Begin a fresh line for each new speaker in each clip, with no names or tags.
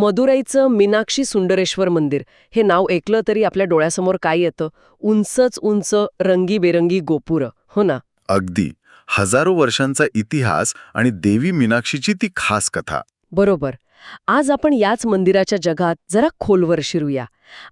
मदुराईचं मीनाक्षी सुंदरेश्वर मंदिर. हे नाव ऐकलं तरी आपल्या डोळ्यासमोर काय येतं? उंचच उंच रंगीबेरंगी गोपुरं. हो ना?
अगदी. हजारो वर्षांचा इतिहास आणि देवी मीनाक्षीची ती खास कथा.
बरोबर. आज आपण याच मंदिराच्या जगात जरा खोलवर शिरूया.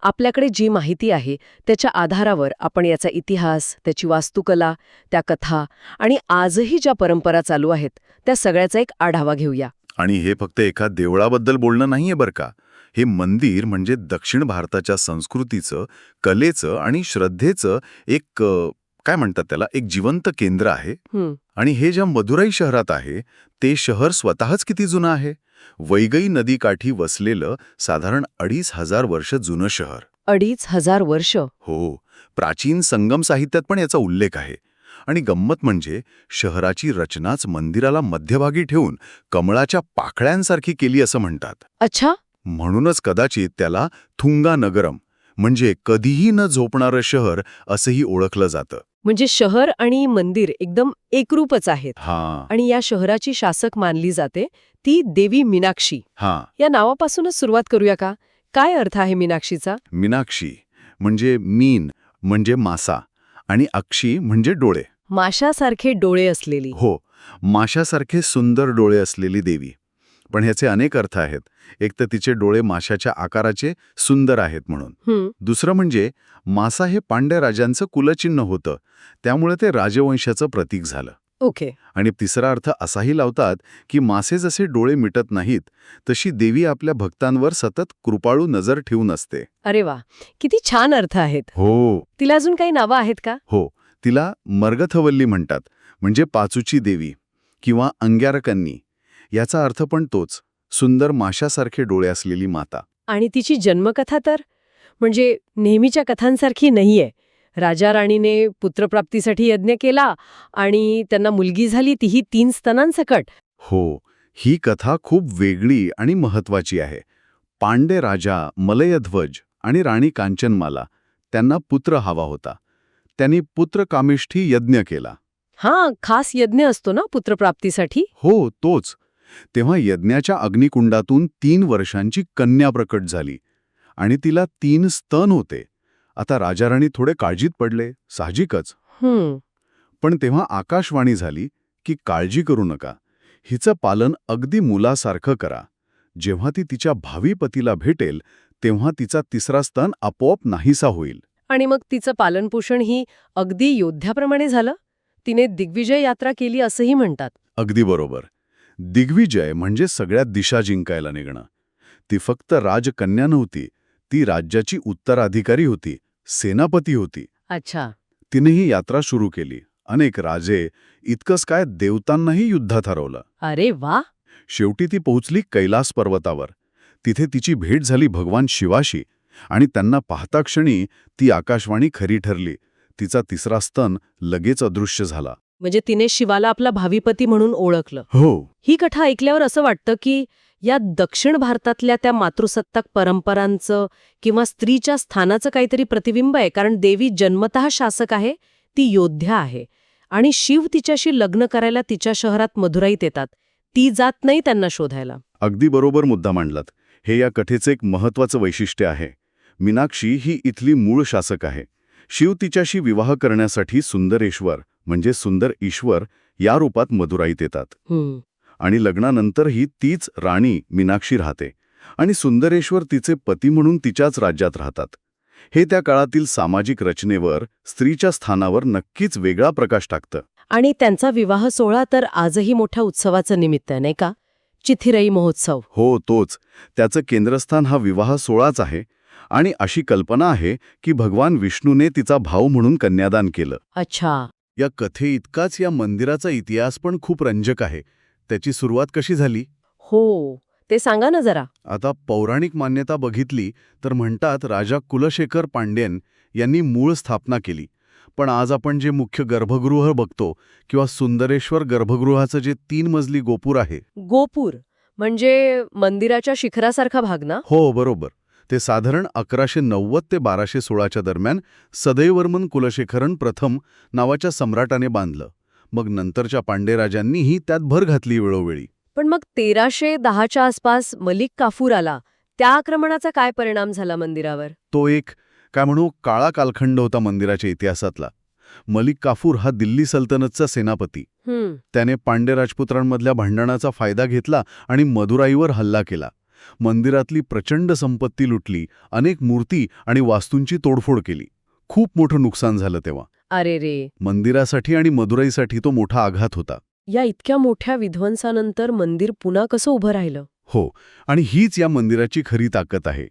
आपल्याकडे जी माहिती आहे त्याच्या आधारावर आपण याचा इतिहास त्याची वास्तुकला त्या कथा आणि आजही ज्या परंपरा चालू आहेत त्या सगळ्याचा एक आढावा घेऊया.
आणि हे फक्त एका देवळाबद्दल बोलणं नाहीये बरं का. हे मंदिर म्हणजे दक्षिण भारताच्या संस्कृतीचं कलेचं आणि श्रद्धेचं एक काय म्हणतात त्याला एक जिवंत केंद्र आहे. आणि हे ज्या मदुराई शहरात आहे ते शहर स्वतःच किती जुनं आहे? वैगई नदीकाठी वसलेलं साधारण अडीच हजार वर्ष जुनं शहर.
अडीच हजार वर्ष.
हो. प्राचीन संगम साहित्यात पण याचा उल्लेख आहे. आणि गंमत म्हणजे शहराची रचनाच मंदिराला मध्यभागी ठेवून कमळाच्या पाकळ्यांसारखी केली असं म्हणतात.
अच्छा.
म्हणूनच कदाचित त्याला थुंगा नगरम म्हणजे कधीही न झोपणारं शहर असंही ओळखलं जातं.
म्हणजे शहर आणि मंदिर एकदम एकरूपच आहेत.
हा.
आणि या शहराची शासक मानली जाते ती देवी मीनाक्षी.
हा.
या नावापासूनच सुरुवात करूया का? काय अर्थ आहे मीनाक्षीचा?
मीनाक्षी म्हणजे मीन म्हणजे मासा आणि अक्षी म्हणजे डोळे.
माशासारखे डोळे असलेली.
हो माशासारखे सुंदर डोळे असलेली देवी. पण ह्याचे अनेक अर्थ आहेत. एक तर तिचे डोळे माशाच्या आकाराचे सुंदर आहेत म्हणून. दुसरं म्हणजे मासा हे पांड्या राजांचं कुलचिन्ह होतं. त्यामुळे ते राजवंशाचं प्रतीक झालं.
ओके.
आणि तिसरा अर्थ असाही लावतात की मासे जसे डोळे मिटत नाहीत तशी देवी आपल्या भक्तांवर सतत कृपाळू नजर ठेवून असते.
अरे वा किती छान अर्थ आहेत.
हो.
तिला अजून काही नावं आहेत का?
हो तिला मर्गथवल्ली म्हणतात म्हणजे पाचूची देवी किंवा अंग्यारकन्नी. याचा अर्थ पण तोच सुंदर माशासारखे डोळे असलेली माता.
आणि तिची जन्मकथा तर? म्हणजे नेहमीच्या कथांसारखी नाहीये. राजा राणीने पुत्रप्राप्तीसाठी यज्ञ केला आणि त्यांना मुलगी झाली तीही तीन स्तनांसकट.
हो ही कथा खूप वेगळी आणि महत्वाची आहे. पांडे राजा मलयध्वज आणि राणी कांचनमाला त्यांना पुत्र हवा होता. त्यांनी पुत्रकामिष्ठी यज्ञ केला.
हा खास यज्ञ असतो ना पुत्रप्राप्तीसाठी?
हो तोच. तेव्हा यज्ञाच्या अग्निकुंडातून तीन वर्षांची कन्या प्रकट झाली आणि तिला तीन स्तन होते. आता राजाराणी थोडे काळजीत पडले साहजिकच. पण तेव्हा आकाशवाणी झाली की काळजी करू नका. हिचं पालन अगदी मुलासारखं करा. जेव्हा ती तिच्या भावी पतीला भेटेल तेव्हा तिचा तिसरा स्तन आपोआप नाहीसा होईल.
आणि मग तिचं पालनपोषण ही अगदी योद्ध्याप्रमाणे झालं? तिने दिग्विजय यात्रा केली असंही म्हणतात.
अगदी बरोबर. दिग्विजय म्हणजे सगळ्यात दिशा जिंकायला निघणं. ती फक्त राजकन्या नव्हती ती राज्याची उत्तराधिकारी होती सेनापती होती.
अच्छा.
तिने ही यात्रा सुरू केली. अनेक राजे इतकंच काय देवतांनाही युद्धात हरवलं
अरे वा!
शेवटी ती पोहोचली कैलास पर्वतावर. तिथे तिची भेट झाली भगवान शिवाशी. आणि त्यांना पाहता क्षणी ती आकाशवाणी खरी ठरली. तिचा तिसरा स्तन लगेच अदृश्य झाला.
म्हणजे तिने शिवाला आपला भावीपती म्हणून ओळखलं.
हो.
ही कथा ऐकल्यावर असं वाटतं की या दक्षिण भारतातल्या त्या मातृसत्ताक परंपरांचं किंवा स्त्रीच्या स्थानाचं काहीतरी प्रतिबिंब आहे. कारण देवी जन्मतः शासक आहे ती योद्ध्या आहे. आणि शिव तिच्याशी लग्न करायला तिच्या शहरात मधुराईत येतात. ती जात नाही त्यांना शोधायला.
अगदी बरोबर मुद्दा मांडलात. हे या कथेचं एक महत्वाचं वैशिष्ट्य आहे. मीनाक्षी ही इथली मूळ शासक आहे. शिव तिच्याशी विवाह करण्यासाठी सुंदरेश्वर म्हणजे सुंदर ईश्वर या रूपात मदुराईत येतात. आणि लग्नानंतरही तीच राणी मीनाक्षी राहते. आणि सुंदरेश्वर तिचे पती म्हणून तिच्याच राज्यात राहतात. हे त्या काळातील सामाजिक रचनेवर स्त्रीच्या स्थानावर नक्कीच वेगळा प्रकाश टाकतं.
आणि त्यांचा विवाह सोहळा तर आजही मोठ्या उत्सवाचं निमित्त आहे नाही का? चिथिरई महोत्सव.
हो तोच. त्याचं केंद्रस्थान हा विवाह सोहळाच आहे. आणि अशी कल्पना आहे की भगवान विष्णूने तिचा भाऊ म्हणून कन्यादान केलं.
अच्छा.
या कथे इतकाच या मंदिराचा इतिहास पण खूप रंजक आहे. त्याची सुरुवात कशी झाली?
हो ते सांगा ना जरा.
आता पौराणिक मान्यता बघितली तर म्हणतात राजा कुलशेखर पांड्यन यांनी मूळ स्थापना केली. पण आज आपण जे मुख्य गर्भगृह बघतो किंवा सुंदरेश्वर गर्भगृहाचं जे तीन मजली गोपूर आहे.
गोपूर म्हणजे मंदिराच्या शिखरासारखा भाग ना?
हो बरोबर. ते साधारण अकराशे नव्वद ते बाराशे सोळाच्या दरम्यान सदैवर्मन कुलशेखरन प्रथम नावाच्या सम्राटाने बांधलं. मग नंतरच्या पांडेराजांनीही त्यात भर घातली वेळोवेळी.
पण मग तेराशे दहाच्या आसपास मलिक काफूर आला. त्या आक्रमणाचा काय परिणाम झाला मंदिरावर?
तो एक काय म्हणू काळा कालखंड होता मंदिराच्या इतिहासातला. मलिक काफूर हा दिल्ली सल्तनतचा सेनापती. त्याने पांडे राजपुत्रांमधल्या भांडणाचा फायदा घेतला आणि मदुराईवर हल्ला केला. मंदिरातली प्रचंड संपत्ती लुटली अनेक मूर्ती आणि वास्तूंची तोडफोड केली. खूप मोठं नुकसान झालं तेव्हा.
अरे रे.
मंदिरासाठी आणि मदुराईसाठी तो मोठा आघात होता.
या इतक्या मोठ्या विध्वंसानंतर मंदिर पुन्हा कसं उभं राहिलं?
हो आणि हीच या मंदिराची खरी ताकद आहे.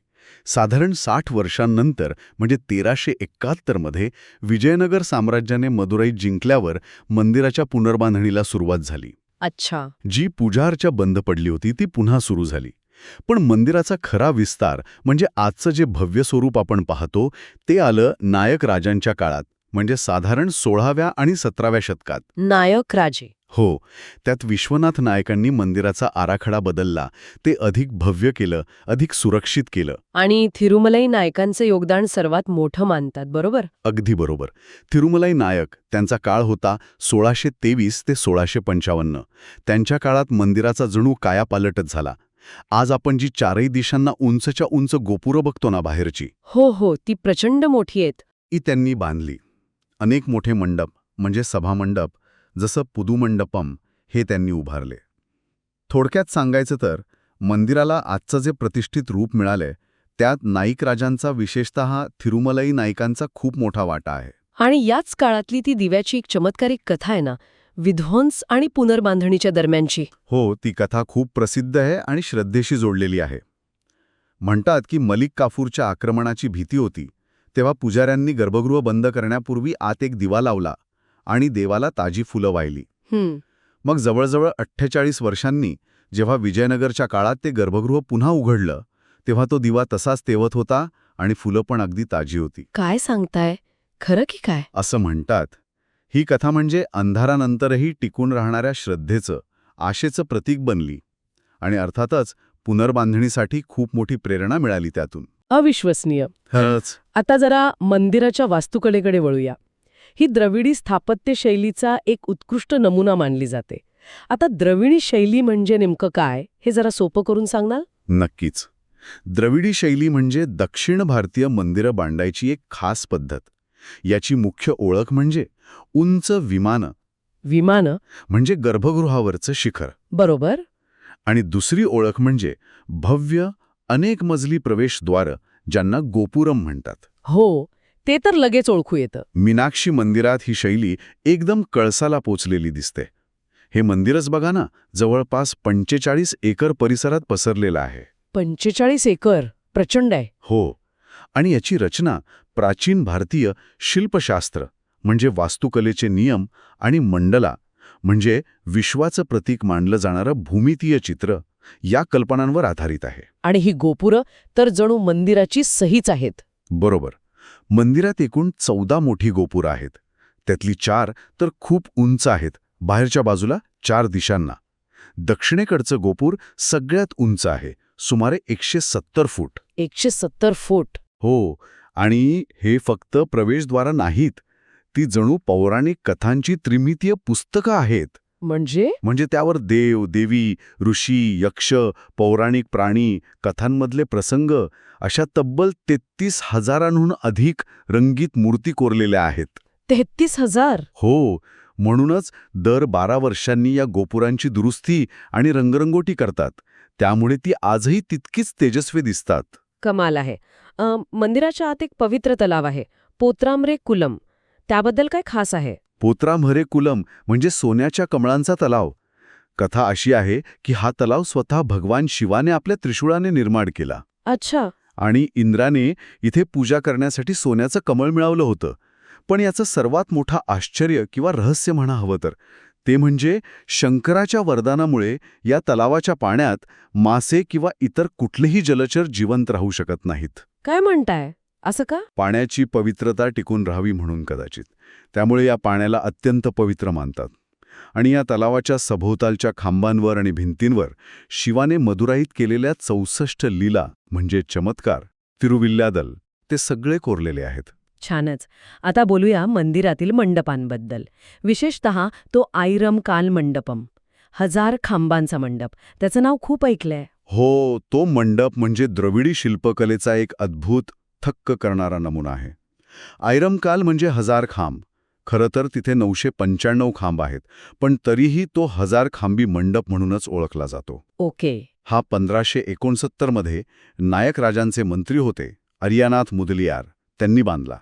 साधारण साठ वर्षांनंतर म्हणजे तेराशे एकाहत्तरमध्ये विजयनगर साम्राज्याने मदुराई जिंकल्यावर मंदिराच्या पुनर्बांधणीला सुरुवात झाली.
अच्छा.
जी पूजार्चा बंद पडली होती ती पुन्हा सुरू झाली. पण मंदिराचा खरा विस्तार म्हणजे आजचं जे भव्य स्वरूप आपण पाहतो ते आलं नायक राजांच्या काळात म्हणजे साधारण सोळाव्या आणि सतराव्या शतकात.
नायक राजे.
हो त्यात विश्वनाथ नायकांनी मंदिराचा आराखडा बदलला ते अधिक भव्य केलं अधिक सुरक्षित केलं.
आणि थिरुमलाई नायकांचं योगदान सर्वात मोठं मानतात बरोबर?
अगदी बरोबर. तिरुमलाई नायक त्यांचा काळ होता सोळाशे तेवीस ते सोळाशे पंचावन्न. त्यांच्या काळात मंदिराचा जणू कायापालटच झाला. आज आपण जी चारही दिशांना उंचच्या उंच गोपुरं बघतो ना बाहेरची
हो हो ती प्रचंड मोठी आहेत.
ती त्यांनी बांधली. अनेक मोठे मंडप म्हणजे सभामंडप जसं पुदुमंडपम हे त्यांनी उभारले. थोडक्यात सांगायचं तर मंदिराला आजचं जे प्रतिष्ठित रूप मिळालंय त्यात नाईक राजांचा विशेषतः थिरुमलाई नाईकांचा खूप मोठा वाटा आहे.
आणि याच काळातली ती दिव्याची एक चमत्कारिक कथा आहे ना विध्वंस आणि पुनर्बांधणीच्या दरम्यानची.
हो ती कथा खूप प्रसिद्ध आहे आणि श्रद्धेशी जोडलेली आहे. म्हणतात की मलिक काफूरच्या आक्रमणाची भीती होती तेव्हा पुजाऱ्यांनी गर्भगृह बंद करण्यापूर्वी आत एक दिवा लावला आणि देवाला ताजी फुलं वाहिली. मग जवळजवळ अठ्ठेचाळीस वर्षांनी जेव्हा विजयनगरच्या काळात ते गर्भगृह पुन्हा उघडलं तेव्हा तो दिवा तसाच तेवत होता आणि फुलं पण अगदी ताजी होती.
काय सांगताय? खरं की काय?
असं म्हणतात. ही कथा म्हणजे अंधारानंतरही टिकून राहणाऱ्या श्रद्धेचं आशेचं प्रतीक बनली. आणि अर्थातच पुनर्बांधणीसाठी खूप मोठी प्रेरणा मिळाली त्यातून.
अविश्वसनीय. आता जरा मंदिराच्या वास्तुकलेकडे वळूया. ही द्रविडी स्थापत्य शैलीचा एक उत्कृष्ट नमुना मानली जाते. आता द्रविडी शैली म्हणजे नेमकं काय हे जरा सोपं करून सांगणार?
नक्कीच. द्रविडी शैली म्हणजे दक्षिण भारतीय मंदिरं बांधायची एक खास पद्धत. याची मुख्य ओळख म्हणजे उंच विमानं.
विमानं?
म्हणजे गर्भगृहावरचं शिखर.
बरोबर.
आणि दुसरी ओळख म्हणजे भव्य अनेक मजली प्रवेशद्वारं ज्यांना गोपुरम म्हणतात.
हो ते तर लगेच ओळखू येतं.
मीनाक्षी मंदिरात ही शैली एकदम कळसाला पोचलेली दिसते. हे मंदिरच बघा ना जवळपास पंचेचाळीस एकर परिसरात पसरलेलं आहे.
पंचेचाळीस एकर प्रचंड आहे.
हो आणि याची रचना प्राचीन भारतीय शिल्पशास्त्र म्हणजे वास्तुकलेचे नियम आणि मंडला म्हणजे विश्वाचं प्रतीक मानलं जाणारं भूमितीय चित्र या कल्पनांवर आधारित आहे.
आणि ही गोपुरं तर जणू मंदिराची सहीच आहेत.
बरोबर. मंदिरात एकूण चौदा मोठी गोपुरं आहेत. त्यातली चार तर खूप उंच आहेत. बाहेरच्या बाजूला चार दिशांना. दक्षिणेकडचं गोपूर सगळ्यात उंच आहे. सुमारे एकशे सत्तर फूट.
एकशे सत्तर फूट.
हो. आणि हे फक्त प्रवेशद्वारं नाहीत. ती जणू पौराणिक कथांची त्रिमितीय पुस्तकं आहेत.
म्हणजे?
म्हणजे त्यावर देव देवी ऋषी यक्ष पौराणिक प्राणी कथांमधले प्रसंग अशा तब्बल तेहतीस हजारांहून अधिक रंगीत मूर्ती कोरलेल्या आहेत.
तेहतीस हजार?
हो म्हणूनच दर बारा वर्षांनी या गोपुरांची दुरुस्ती आणि रंगरंगोटी करतात. त्यामुळे ती आजही तितकीच तेजस्वी दिसतात.
कमाल आहे. मंदिराच्या आत एक पवित्र तलाव आहे. पोत्रामरे कुलम. त्याबद्दल काय खास आहे?
पोत्रामहरे कुलम म्हणजे सोन्याच्या कमळांचा तलाव. कथा अशी आहे की हा तलाव स्वतः भगवान शिवाने आपल्या त्रिशूळाने निर्माण केला.
अच्छा.
आणि इंद्राने इथे पूजा करण्यासाठी सोन्याचं कमळ मिळवलं होतं. पण याचं सर्वात मोठं आश्चर्य किंवा रहस्य म्हणा हवं तर ते म्हणजे शंकराच्या वरदानामुळे या तलावाच्या पाण्यात मासे किंवा इतर कुठलेही जलचर जिवंत राहू शकत नाहीत.
काय म्हणताय? असं का?
पाण्याची पवित्रता टिकून राहावी म्हणून कदाचित. त्यामुळे या पाण्याला अत्यंत पवित्र मानतात. आणि या तलावाच्या सभोवतालच्या खांबांवर आणि भिंतींवर शिवाने मदुराईत केलेल्या चौसष्ट लीला म्हणजे चमत्कार तिरुविल्ल्यादल ते सगळे कोरलेले आहेत.
छानच. आता बोलूया मंदिरातील मंडपांबद्दल. विशेषत तो आयरम काल मंडपम. हजार खांबांचा मंडप. त्याचं नाव खूप ऐकलंय.
हो तो मंडप म्हणजे द्रविडी शिल्पकलेचा एक अद्भुत थक्क करणारा नमुना आहे. आयरमकाल म्हणजे हजार खांब. खरं तर तिथे नऊशे पंच्याण्णव खांब आहेत पण तरीही तो हजार खांबी मंडप म्हणूनच ओळखला जातो.
ओके.
हा पंधराशे एकोणसत्तरमध्ये नायक राजांचे मंत्री होते अरियानाथ मुदलियार. त्यांनी बांधला.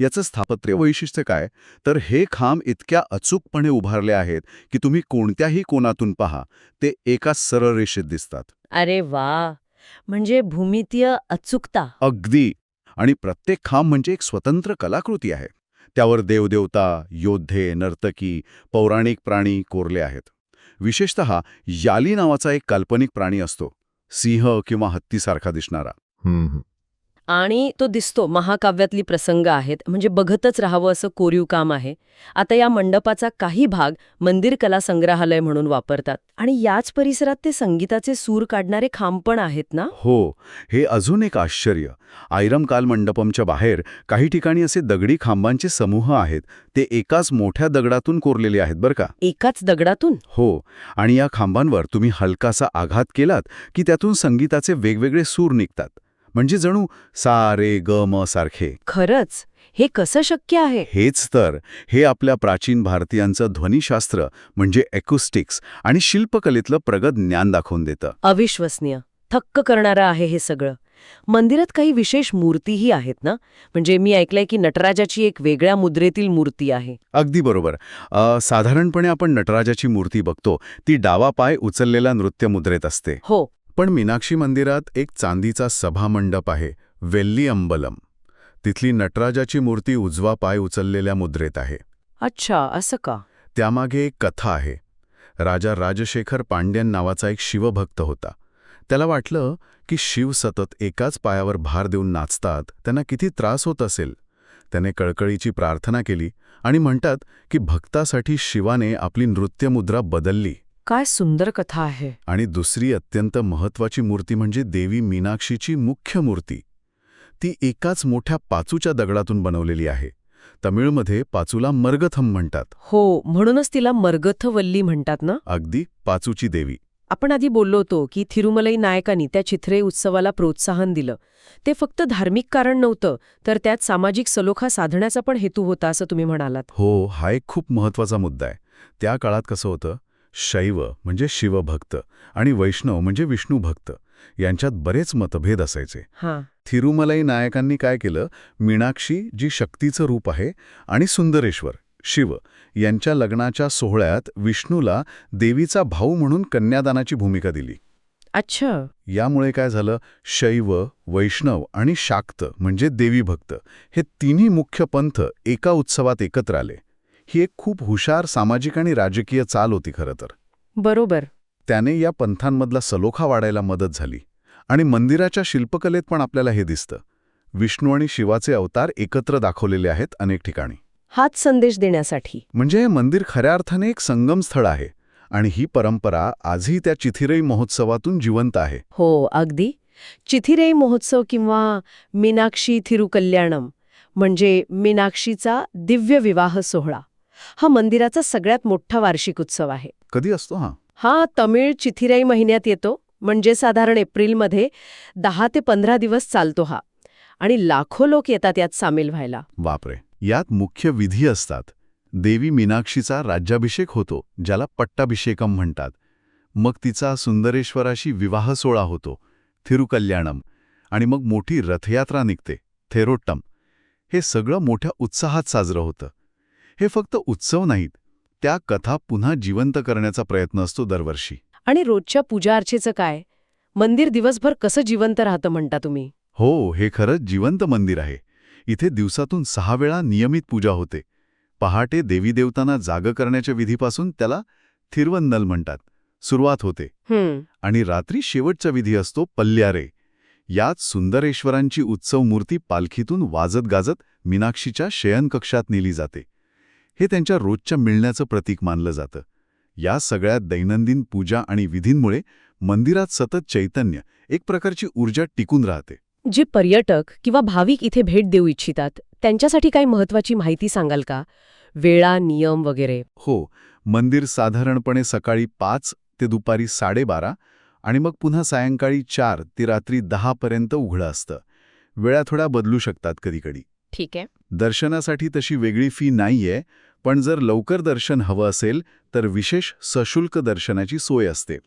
याचं स्थापत्य वैशिष्ट्य काय? तर हे खांब इतक्या अचूकपणे उभारले आहेत की तुम्ही कोणत्याही कोनातून पहा ते एका सरळ रेषेत दिसतात.
अरे वा! म्हणजे भूमितीय अचूकता.
अगदी. आणि प्रत्येक खांब म्हणजे एक स्वतंत्र कलाकृती आहे. त्यावर देवदेवता योद्धे नर्तकी पौराणिक प्राणी कोरले आहेत. विशेषत याली नावाचा एक काल्पनिक प्राणी असतो. सिंह किंवा हत्तीसारखा दिसणारा.
आणि तो दिसतो महाकाव्यातली प्रसंग आहेत म्हणजे बघतच राहावं असं कोरीव काम आहे. आता या मंडपाचा काही भाग मंदिर कला संग्रहालय म्हणून वापरतात. आणि याच परिसरात ते संगीताचे सूर काढणारे खांब पण आहेत ना?
हो हे अजून एक आश्चर्य. आयरम काल मंडपमच्या बाहेर काही ठिकाणी असे दगडी खांबांचे समूह आहेत. ते एकाच मोठ्या दगडातून कोरलेले आहेत बरं का?
एकाच दगडातून?
हो आणि या खांबांवर तुम्ही हलकासा आघात केलात की त्यातून संगीताचे वेगवेगळे सूर निघतात. म्हणजे जणू सा रे ग म सारखे.
खरंच हे कसं शक्य आहे?
हेच तर हे आपल्या प्राचीन भारतीयांचं ध्वनिशास्त्र म्हणजे एक्युस्टिक्स आणि शिल्पकलेतलं प्रगत ज्ञान दाखवून देतं.
अविश्वसनीय थक्क करणारं आहे हे सगळं. मंदिरात काही विशेष मूर्तीही आहेत ना? म्हणजे मी ऐकलंय की नटराजाची एक वेगळ्या मुद्रेतील मूर्ती आहे.
अगदी बरोबर. अ, साधारणपणे आपण नटराजाची मूर्ती बघतो ती डावा पाय उचललेला नृत्य मुद्रेत असते.
हो
पण मीनाक्षी मंदिरात एक चांदीचा सभामंडप आहे वेल्ली अंबलम तिथली नटराजाची मूर्ती उजवा पाय उचललेल्या मुद्रेत आहे.
अच्छा असं का?
त्यामागे एक कथा आहे. राजा राजशेखर पांड्यन नावाचा एक शिवभक्त होता. त्याला वाटलं की शिव सतत एकाच पायावर भार देऊन नाचतात त्यांना किती त्रास होत असेल. त्याने कळकळीची प्रार्थना केली आणि म्हणतात की भक्तासाठी शिवाने आपली नृत्यमुद्रा बदलली.
काय सुंदर कथा आहे.
आणि दुसरी अत्यंत महत्वाची मूर्ती म्हणजे देवी मीनाक्षीची मुख्य मूर्ती. ती एकाच मोठ्या पाचूच्या दगडातून बनवलेली आहे. तमिळमध्ये पाचूला मर्गथम म्हणतात.
हो म्हणूनच तिला मर्गथवल्ली म्हणतात ना?
अगदी पाचूची देवी.
आपण आधी बोललो होतो की थिरुमलई नायकांनी त्या चिथरे उत्सवाला प्रोत्साहन दिलं. ते फक्त धार्मिक कारण नव्हतं तर त्यात सामाजिक सलोखा साधण्याचा पण हेतू होता असं तुम्ही म्हणालात.
हो हा एक खूप महत्त्वाचा मुद्दा आहे. त्या काळात कसं होतं? शैव म्हणजे शिवभक्त आणि वैष्णव म्हणजे विष्णुभक्त. यांच्यात बरेच मतभेद असायचे.
हां.
थिरुमलाई नायकांनी काय केलं? मीनाक्षी जी शक्तीचं रूप आहे आणि सुंदरेश्वर शिव यांच्या लग्नाच्या सोहळ्यात विष्णूला देवीचा भाऊ म्हणून कन्यादानाची भूमिका दिली.
अच्छा.
यामुळे काय झालं? शैव वैष्णव आणि शाक्त म्हणजे देवीभक्त हे तिन्ही मुख्य पंथ एका उत्सवात एकत्र आले. ही एक खूप हुशार सामाजिक आणि राजकीय चाल होती खरं तर.
बरोबर.
त्याने या पंथांमधला सलोखा वाढायला मदत झाली आणि मंदिराच्या शिल्पकलेत पण आपल्याला हे दिसतं. विष्णू आणि शिवाचे अवतार एकत्र दाखवलेले आहेत अनेक ठिकाणी.
हाच संदेश देण्यासाठी.
म्हणजे हे मंदिर खऱ्या अर्थाने एक संगम स्थळ आहे आणि ही परंपरा आजही त्या चिथिरई महोत्सवातून जिवंत आहे.
हो अगदी. चिथिरेई महोत्सव किंवा मीनाक्षी थिरुकल्याणम म्हणजे मीनाक्षीचा दिव्य विवाह सोहळा. हा मंदिराचा सगळ्यात मोठा वार्षिक उत्सव आहे.
कधी असतो हा?
हा तमिळ चिथिराई महिन्यात येतो. म्हणजे साधारण एप्रिलमध्ये दहा ते पंधरा दिवस चालतो हा. आणि लाखो लोक येतात यात सामील व्हायला.
बापरे! यात मुख्य विधी असतात. देवी मीनाक्षीचा राज्याभिषेक होतो ज्याला पट्टाभिषेकम म्हणतात. मग तिचा सुंदरेश्वराशी विवाह सोहळा होतो थिरुकल्याणम. आणि मग मोठी रथयात्रा निघते थेरोट्टम. हे सगळं मोठ्या उत्साहात साजरं होतं. हे फक्त उत्सव नाहीत त्या कथा पुन्हा जिवंत करण्याचा प्रयत्न असतो दरवर्षी.
आणि रोजच्या पूजा अर्चेचं काय? मंदिर दिवसभर कसं जिवंत राहतं म्हणता तुम्ही?
हो हे खरंच जिवंत मंदिर आहे. इथे दिवसातून सहा वेळा नियमित पूजा होते. पहाटे देवी देवतांना जाग करण्याच्या विधीपासून त्याला थिरवन्नल म्हणतात. सुरुवात होते. आणि रात्री शेवटचा विधी असतो पल्ल्यारे यात सुंदरेश्वरांची उत्सव मूर्ती पालखीतून वाजत गाजत मीनाक्षीच्या शयनकक्षात नेली जाते. हे त्यांच्या रोजच्या मिळण्याचं प्रतीक मानलं जातं. या सगळ्या दैनंदिन पूजा आणि विधींमुळे मंदिरात सतत चैतन्य एक प्रकारची ऊर्जा टिकून राहते.
जे पर्यटक किंवा भाविक इथे भेट देऊ इच्छितात त्यांच्यासाठी काही महत्वाची माहिती सांगाल का? वेळा नियम वगैरे.
हो मंदिर साधारणपणे सकाळी पाच ते दुपारी साडेबारा आणि मग पुन्हा सायंकाळी चार ते रात्री दहापर्यंत उघडं असतं. वेळा थोड्या बदलू शकतात कधीकधी.
ठीक आहे.
दर्शनासाठी तशी वेगळी फी नाहीये पण जर लवकर दर्शन हवं असेल तर विशेष सशुल्क दर्शनाची सोय असते.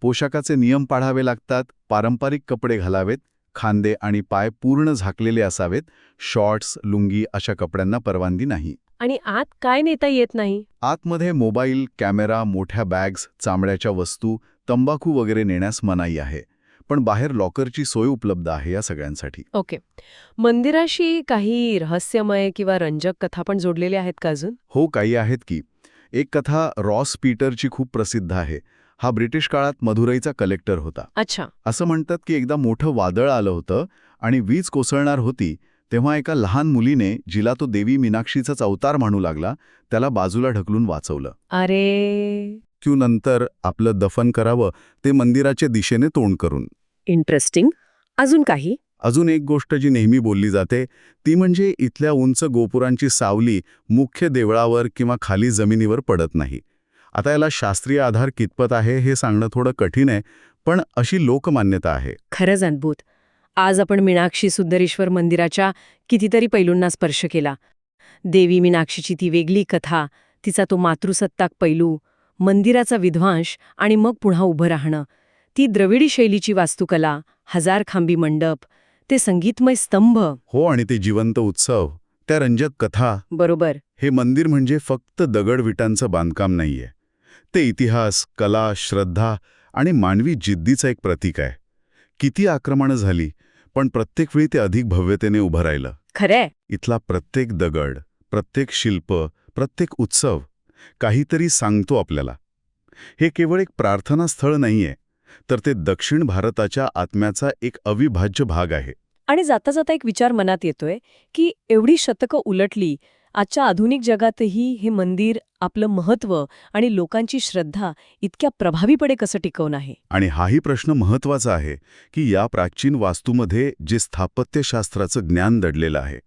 पोशाखाचे नियम पाळावे लागतात पारंपरिक कपडे घालावेत खांदे आणि पाय पूर्ण झाकलेले असावेत शॉर्ट्स लुंगी अशा कपड्यांना परवानगी नाही.
आणि आत काय नेता येत नाही?
आतमध्ये मोबाईल कॅमेरा मोठ्या बॅग्स चामड्याच्या वस्तू तंबाखू वगैरे नेण्यास मनाई आहे. पण बाहेर लॉकरची सोय उपलब्ध आहे या सगळ्यांसाठी.
ओके. मंदिराशी काही रहस्यमय किंवा रंजक कथा पण जोडलेल्या आहेत का अजून?
हो काही आहेत की. एक कथा रॉस पीटरची खूप प्रसिद्ध आहे. हा ब्रिटिश काळात मधुराईचा कलेक्टर होता.
अच्छा.
असं म्हणतात की एकदा मोठं वादळ आलं होतं आणि वीज कोसळणार होती तेव्हा एका लहान मुलीने जिला तो देवी मीनाक्षीचाच अवतार म्हणू लागला त्याला बाजूला ढकलून वाचवलं.
अरे!
क्यू नंतर आपलं दफन करावं ते मंदिराच्या दिशेने तोंड करून.
इंटरेस्टिंग अजून काही?
अजून एक गोष्ट जी नेहमी बोलली जाते ती म्हणजे इथल्या उंच गोपुरांची सावली मुख्य देवळावर किंवा खाली जमिनीवर पडत नाही. आता याला शास्त्रीय आधार कितपत आहे हे सांगणं थोडं कठीण आहे पण अशी लोकमान्यता आहे.
खरंच अद्भुत. आज आपण मीनाक्षी सुंदरेश्वर मंदिराच्या कितीतरी पैलूंना स्पर्श केला. देवी मीनाक्षीची ती वेगळी कथा तिचा तो मातृसत्ताक पैलू मंदिराचा विध्वांस आणि मग पुन्हा उभं राहणं. ती द्रविडी शैलीची वास्तुकला हजार खांबी मंडप ते संगीतमय स्तंभ.
हो आणि ते जिवंत उत्सव त्या रंजक कथा.
बरोबर.
हे मंदिर म्हणजे फक्त दगडविटांचं बांधकाम नाहीये. ते इतिहास कला श्रद्धा आणि मानवी जिद्दीचं एक प्रतीक आहे. किती आक्रमणं झाली पण प्रत्येक वेळी ते अधिक भव्यतेने उभं राहिलं.
खरंय.
इथला प्रत्येक दगड प्रत्येक शिल्प प्रत्येक उत्सव काहीतरी सांगतो आपल्याला. हे केवळ एक प्रार्थना स्थळ नाहीये तर ते दक्षिण भारताच्या आत्म्याचा एक अविभाज्य भाग आहे.
आणि जाता जाता एक विचार मनात येतोय की एवढी शतकं उलटली आजच्या आधुनिक जगातही हे मंदिर आपलं महत्त्व आणि लोकांची श्रद्धा इतक्या प्रभावीपणे कसं टिकवून आहे?
आणि हाही प्रश्न महत्त्वाचा आहे की या प्राचीन वास्तूमध्ये जे स्थापत्यशास्त्राचं ज्ञान दडलेलं आहे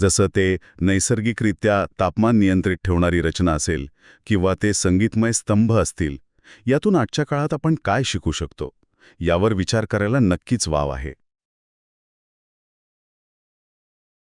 जसं ते नैसर्गिकरित्या तापमान नियंत्रित ठेवणारी रचना असेल किंवा ते संगीतमय स्तंभ असतील यातून आजच्या काळात आपण काय शिकू शकतो? यावर विचार करायला नक्कीच वाव आहे.